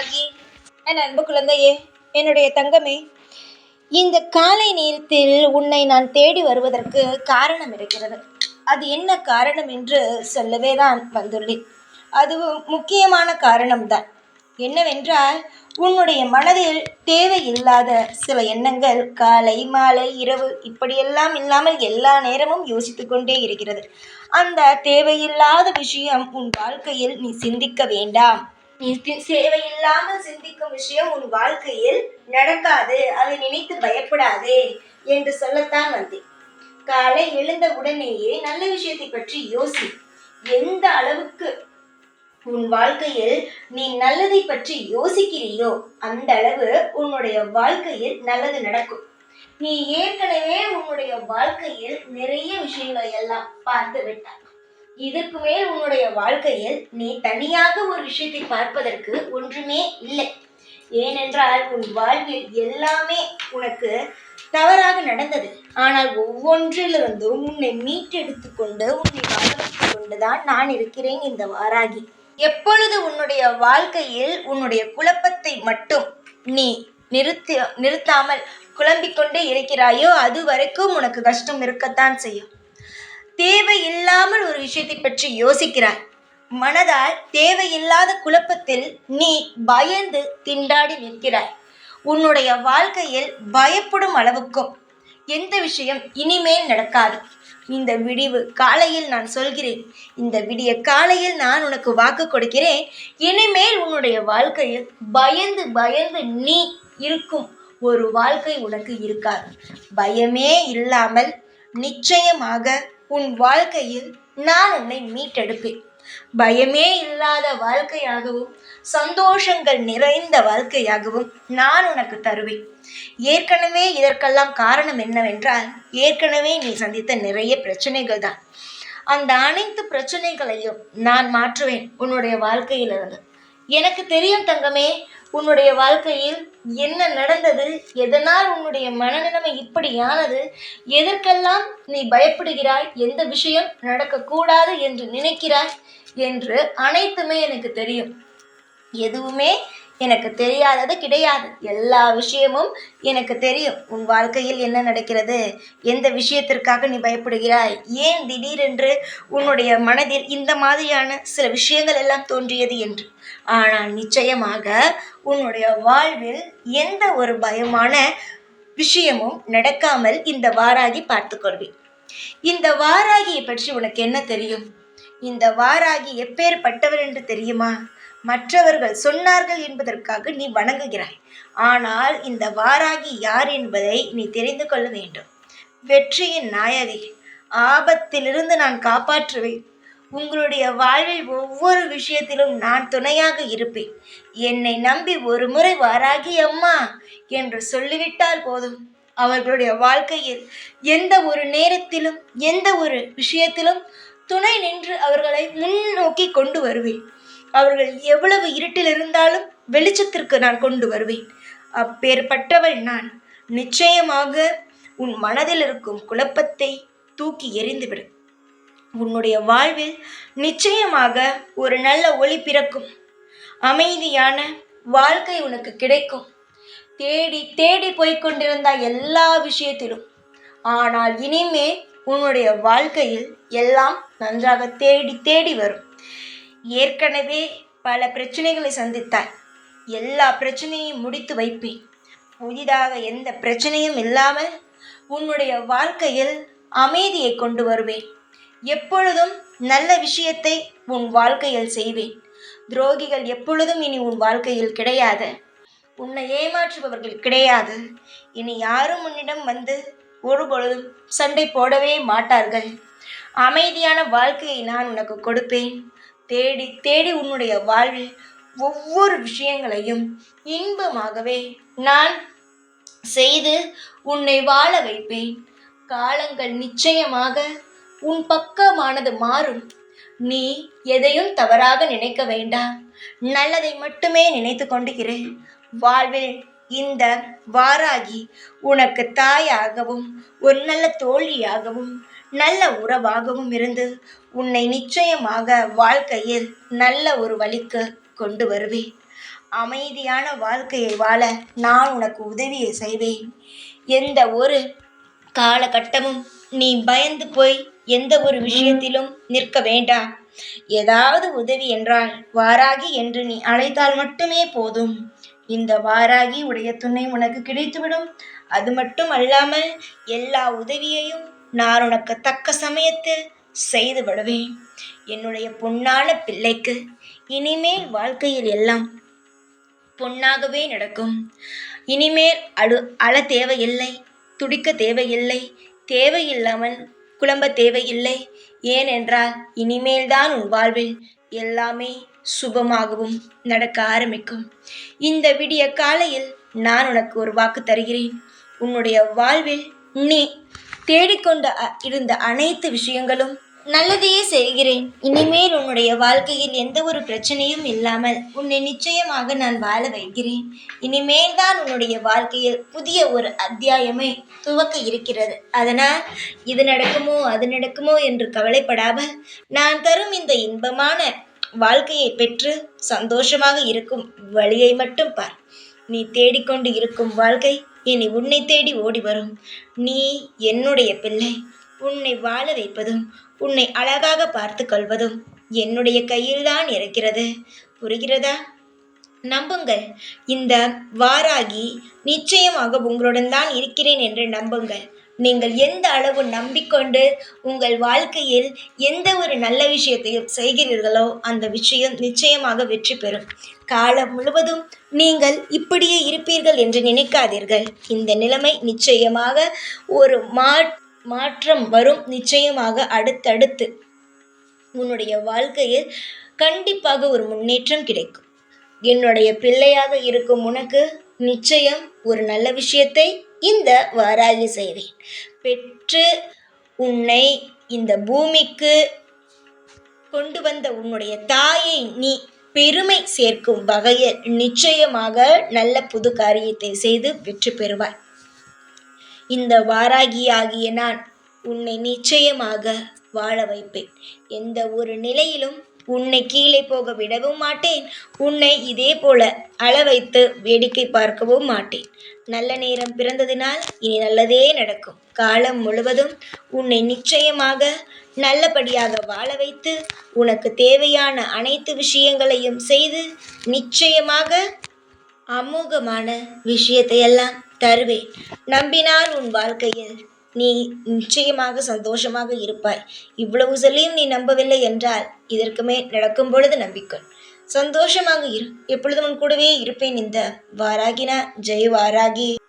வாராகி என் அன்பு குழந்தையே என்னுடைய தங்கமே இந்த காலை நேரத்தில் உன்னை நான் தேடி வருவதற்கு காரணம் இருக்கிறது. அது என்ன காரணம் என்று சொல்லவே தான் வந்துள்ளேன். அதுவும் முக்கியமான காரணம்தான். என்னவென்றால் உன்னுடைய மனதில் தேவையில்லாத சில எண்ணங்கள் காலை மாலை இரவு இப்படியெல்லாம் இல்லாமல் எல்லா நேரமும் யோசித்து கொண்டே இருக்கிறது. அந்த தேவையில்லாத விஷயம் உன் வாழ்க்கையில் நீ சிந்திக்க வேண்டாம். நீ இல்லாமல் சிந்திக்கும் விஷயம் உன் வாழ்க்கையில் நடக்காது. அதை நினைத்து பயப்படாதே என்று சொல்லத்தான் வந்தேன். காலை எழுந்த உடனேயே நல்ல விஷயத்தை பற்றி யோசி. எந்த அளவுக்கு உன் வாழ்க்கையில் நீ நல்லதை பற்றி யோசிக்கிறியோ அந்த அளவு உன்னுடைய வாழ்க்கையில் நல்லது நடக்கும். நீ ஏற்கனவே உன்னுடைய வாழ்க்கையில் நிறைய விஷயங்களை எல்லாம் பார்த்து விட்டாய். இதற்கு மேல் உன்னுடைய வாழ்க்கையில் நீ தனியாக ஒரு விஷயத்தை பார்ப்பதற்கு ஒன்றுமே இல்லை. ஏனென்றால் உன் வாழ்வில் எல்லாமே உனக்கு தவறாக நடந்தது. ஆனால் ஒவ்வொன்றிலிருந்தும் உன்னை மீட்டெடுத்து கொண்டு உன்னை வாழ கொண்டுதான் நான் இருக்கிறேன் இந்த வாராகி. எப்பொழுது உன்னுடைய வாழ்க்கையில் உன்னுடைய குழப்பத்தை மட்டும் நீ நிறுத்தி நிறுத்தாமல் குழம்பிக்கொண்டே இருக்கிறாயோ அது வரைக்கும் உனக்கு கஷ்டம் இருக்கத்தான் செய்யும். தேவையில்லாமல் ஒரு விஷயத்தை பற்றி யோசிக்கிறாய். மனதால் தேவையில்லாத குழப்பத்தில் நீ பயந்து திண்டாடி நிற்கிறாய். உன்னுடைய வாழ்க்கையில் பயப்படும் அளவுக்கும் எந்த விஷயம் இனிமேல் நடக்காது. இந்த விடிவு காலையில் நான் சொல்கிறேன். இந்த விடிய காலையில் நான் உனக்கு வாக்கு கொடுக்கிறேன். இனிமேல் உன்னுடைய வாழ்க்கையில் பயந்து பயந்து நீ இருக்கும் ஒரு வாழ்க்கை உனக்கு இருக்காது. பயமே இல்லாமல் நிச்சயமாக உன் வாழ்க்கையில் நான் உன்னை மீட்டெடுப்பேன். பயமே இல்லாத வாழ்க்கையாகவும் சந்தோஷங்கள் நிறைந்த வாழ்க்கையாகவும் நான் உனக்கு தருவேன். ஏற்கனவே இதற்கெல்லாம் காரணம் என்னவென்றால் ஏற்கனவே நீ சந்தித்த நிறைய பிரச்சனைகள் தான். அந்த அனைத்து பிரச்சனைகளையும் நான் மாற்றுவேன் உன்னுடைய வாழ்க்கையிலிருந்து. எனக்கு தெரியும் தங்கமே உன்னுடைய வாழ்க்கையில் என்ன நடந்தது? எதனால் உன்னுடைய மனநிலைமை இப்படியானது? எதற்கெல்லாம் நீ பயப்படுகிறாய்? எந்த விஷயம் நடக்கக்கூடாது என்று நினைக்கிறாய்? என்று அனைத்துமே எனக்கு தெரியும். எதுவுமே எனக்கு தெரியாதது கிடையாது. எல்லா விஷயமும் எனக்கு தெரியும். உன் வாழ்க்கையில் என்ன நடக்கிறது? எந்த விஷயத்திற்காக நீ பயப்படுகிறாய்? ஏன் திடீரென்று உன்னுடைய மனதில் இந்த மாதிரியான சில விஷயங்கள் எல்லாம் தோன்றியது என்று? ஆனால் நிச்சயமாக உன்னுடைய வாழ்வில் எந்த ஒரு பயமான விஷயமும் நடக்காமல் இந்த வாராகி பார்த்துக்கொள்வேன் இந்த வாராகியை பற்றி உனக்கு என்ன தெரியும்? இந்த வாராகி எப்பேற்பட்டவர் என்று தெரியுமா? மற்றவர்கள் சொன்னார்கள் என்பதற்காக நீ வணங்குகிறாய். ஆனால் இந்த வாராகி யார் என்பதை நீ தெரிந்து கொள்ள வேண்டும். வெற்றியின் நாயகி ஆபத்திலிருந்து நான் காப்பாற்றுவேன். உங்களுடைய வாழ்வில் ஒவ்வொரு விஷயத்திலும் நான் துணையாக இருப்பேன். என்னை நம்பி ஒரு முறை வாராகி அம்மா என்று சொல்லிவிட்டால் போதும். அவர்களுடைய வாழ்க்கையில் எந்த ஒரு நேரத்திலும் எந்த ஒரு விஷயத்திலும் துணை நின்று அவர்களை முன்னோக்கி கொண்டு வருவேன். அவர்கள் எவ்வளவு இருட்டில் இருந்தாலும் வெளிச்சத்திற்கு நான் கொண்டு வருவேன். அப்பேற்பட்டவள் நான். நிச்சயமாக உன் மனதில் இருக்கும் குழப்பத்தை தூக்கி எறிந்துவிடு உன்னுடைய வாழ்வில் நிச்சயமாக ஒரு நல்ல ஒளி பிறக்கும். அமைதியான வாழ்க்கை உனக்கு கிடைக்கும். தேடி தேடி போய்கொண்டிருந்த எல்லா விஷயத்திலும். ஆனால் இனிமே உன்னுடைய வாழ்க்கையில் எல்லாம் நன்றாக தேடி தேடி வரும். ஏற்கனவே பல பிரச்சனைகளை சந்தித்தாய். எல்லா பிரச்சனையும் முடித்து வைப்பேன். புதிதாக எந்த பிரச்சனையும் இல்லாமல் உன்னுடைய வாழ்க்கையில் அமைதியை கொண்டு வருவேன். எப்பொழுதும் நல்ல விஷயத்தை உன் வாழ்க்கையில் செய்வேன். துரோகிகள் எப்பொழுதும் இனி உன் வாழ்க்கையில் கிடையாது. உன்னை ஏமாற்றுபவர்கள் கிடையாது. இனி யாரும் உன்னிடம் வந்து ஒரு பொழுதும் சண்டை போடவே மாட்டார்கள். அமைதியான வாழ்க்கையை நான் உனக்கு கொடுப்பேன். தேடி தேடி உன்னுடைய வாழ்வில் ஒவ்வொரு விஷயங்களையும் இன்பமாகவே நான் செய்து உன்னை வாழ வைப்பேன். காலங்கள் நிச்சயமாக உன் பக்கமானது மாறும். நீ எதையும் தவறாக நினைக்க வேண்டாம். நல்லதை மட்டுமே நினைத்து கொண்டுகிறேன் வாழ்வில் இந்த வாராகி உனக்கு தாயாகவும் ஒரு நல்ல தோழியாகவும் நல்ல உறவாகவும் இருந்து உன்னை நிச்சயமாக வாழ்க்கையில் நல்ல ஒரு வழிக்கு கொண்டு வருவேன். அமைதியான வாழ்க்கையை வாழ நான் உனக்கு உதவியை செய்வேன். எந்த ஒரு காலகட்டமும் நீ பயந்து போய் எந்த ஒரு விஷயத்திலும் நிற்க வேண்டாம். ஏதாவது உதவி என்றால் வாராகி என்று நீ அழைத்தால் மட்டுமே போதும். இந்த வாராகி உடைய துணை உனக்கு கிடைத்துவிடும். அது மட்டும் அல்லாமல் எல்லா உதவியையும் நான் உனக்கு தக்க சமயத்தில் செய்து விடுவேன். என்னுடைய பொன்னான பிள்ளைக்கு இனிமேல் வாழ்க்கையில் எல்லாம் பொன்னாகவே நடக்கும். இனிமேல் அடு அழ தேவையில்லை துடிக்க தேவையில்லை தேவையில்லாமல் குழம்ப தேவையில்லை. ஏனென்றால் இனிமேல்தான் உன் வாழ்வில் எல்லாமே சுபமாகவும் நடக்க ஆரம்பிக்கும். இந்த விடிய காலையில் நான் உனக்கு ஒரு வாக்கு தருகிறேன். உன்னுடைய வாழ்வில் நீ தேடிக்கொண்டு அ- இருந்த அனைத்து விஷயங்களும் நல்லதையே செய்கிறேன். இனிமேல் உன்னுடைய வாழ்க்கையில் எந்த ஒரு பிரச்சனையும் இல்லாமல் உன்னை நிச்சயமாக நான் வாழ வைக்கிறேன். இனிமேல் தான் உன்னுடைய வாழ்க்கையில் புதிய ஒரு அத்தியாயமே துவக்க இருக்கிறது. அதனால் இது நடக்குமோ அது நடக்குமோ என்று கவலைப்படாமல் நான் தரும் இந்த இன்பமான வாழ்க்கையை பெற்று சந்தோஷமாக இருக்கும் வழியை மட்டும் பார். நீ தேடிக்கொண்டு இருக்கும் வாழ்க்கை இனி உன்னை தேடி ஓடி வரும். நீ என்னுடைய பிள்ளை. உன்னை வாழ வைப்பதும் உன்னை அழகாக பார்த்து கொள்வதும் என்னுடைய கையில்தான் இருக்கிறது. புரிகிறதா? நம்புங்கள். இந்த வாராகி நிச்சயமாக உங்களுடன் தான் இருக்கிறேன் என்று நம்புங்கள். நீங்கள் எந்த அளவு நம்பிக்கொண்டு உங்கள் வாழ்க்கையில் எந்த ஒரு நல்ல விஷயத்தையும் செய்கிறீர்களோ அந்த விஷயம் நிச்சயமாக வெற்றி பெறும். காலம் முழுவதும் நீங்கள் இப்படியே இருப்பீர்கள் என்று நினைக்காதீர்கள். இந்த நிலைமை நிச்சயமாக ஒரு மா மாற்றம் வரும். நிச்சயமாக அடுத்தடுத்து உன்னுடைய வாழ்க்கையில் கண்டிப்பாக ஒரு முன்னேற்றம் கிடைக்கும். என்னுடைய பிள்ளையாக இருக்கும் உனக்கு நிச்சயம் ஒரு நல்ல விஷயத்தை இந்த வாராகி செய்வேன். பெற்று உன்னை இந்த பூமிக்கு கொண்டு வந்த உன்னுடைய தாயை நீ பெருமை சேர்க்கும் வகையில் நிச்சயமாக நல்ல புது காரியத்தை செய்து வெற்றி பெறுவாய். இந்த வாராகியாகிய நான் உன்னை நிச்சயமாக வாழ வைப்பேன். எந்த ஒரு நிலையிலும் உன்னை கீழே போக விடவும் மாட்டேன். உன்னை இதே போல அள வைத்து வேடிக்கை பார்க்கவும் மாட்டேன். நல்ல நேரம் பிறந்ததினால் இனி நல்லதே நடக்கும். காலம் முழுவதும் உன்னை நிச்சயமாக நல்லபடியாக வாழ வைத்து உனக்கு தேவையான அனைத்து விஷயங்களையும் செய்து நிச்சயமாக அமோகமான விஷயத்தையெல்லாம் தருவேன். நம்பினால் உன் வாழ்க்கையில் நீ நிச்சயமாக சந்தோஷமாக இருப்பாய். இவ்வளவு சொல்லியும் நீ நம்பவில்லை என்றால் இதற்குமே நடக்கும் பொழுது நம்பிக்கொள் சந்தோஷமாக இரு. எப்பொழுதும் உன் கூடவே இருப்பேன் இந்த வாராகினா. ஜெய் வாராகி.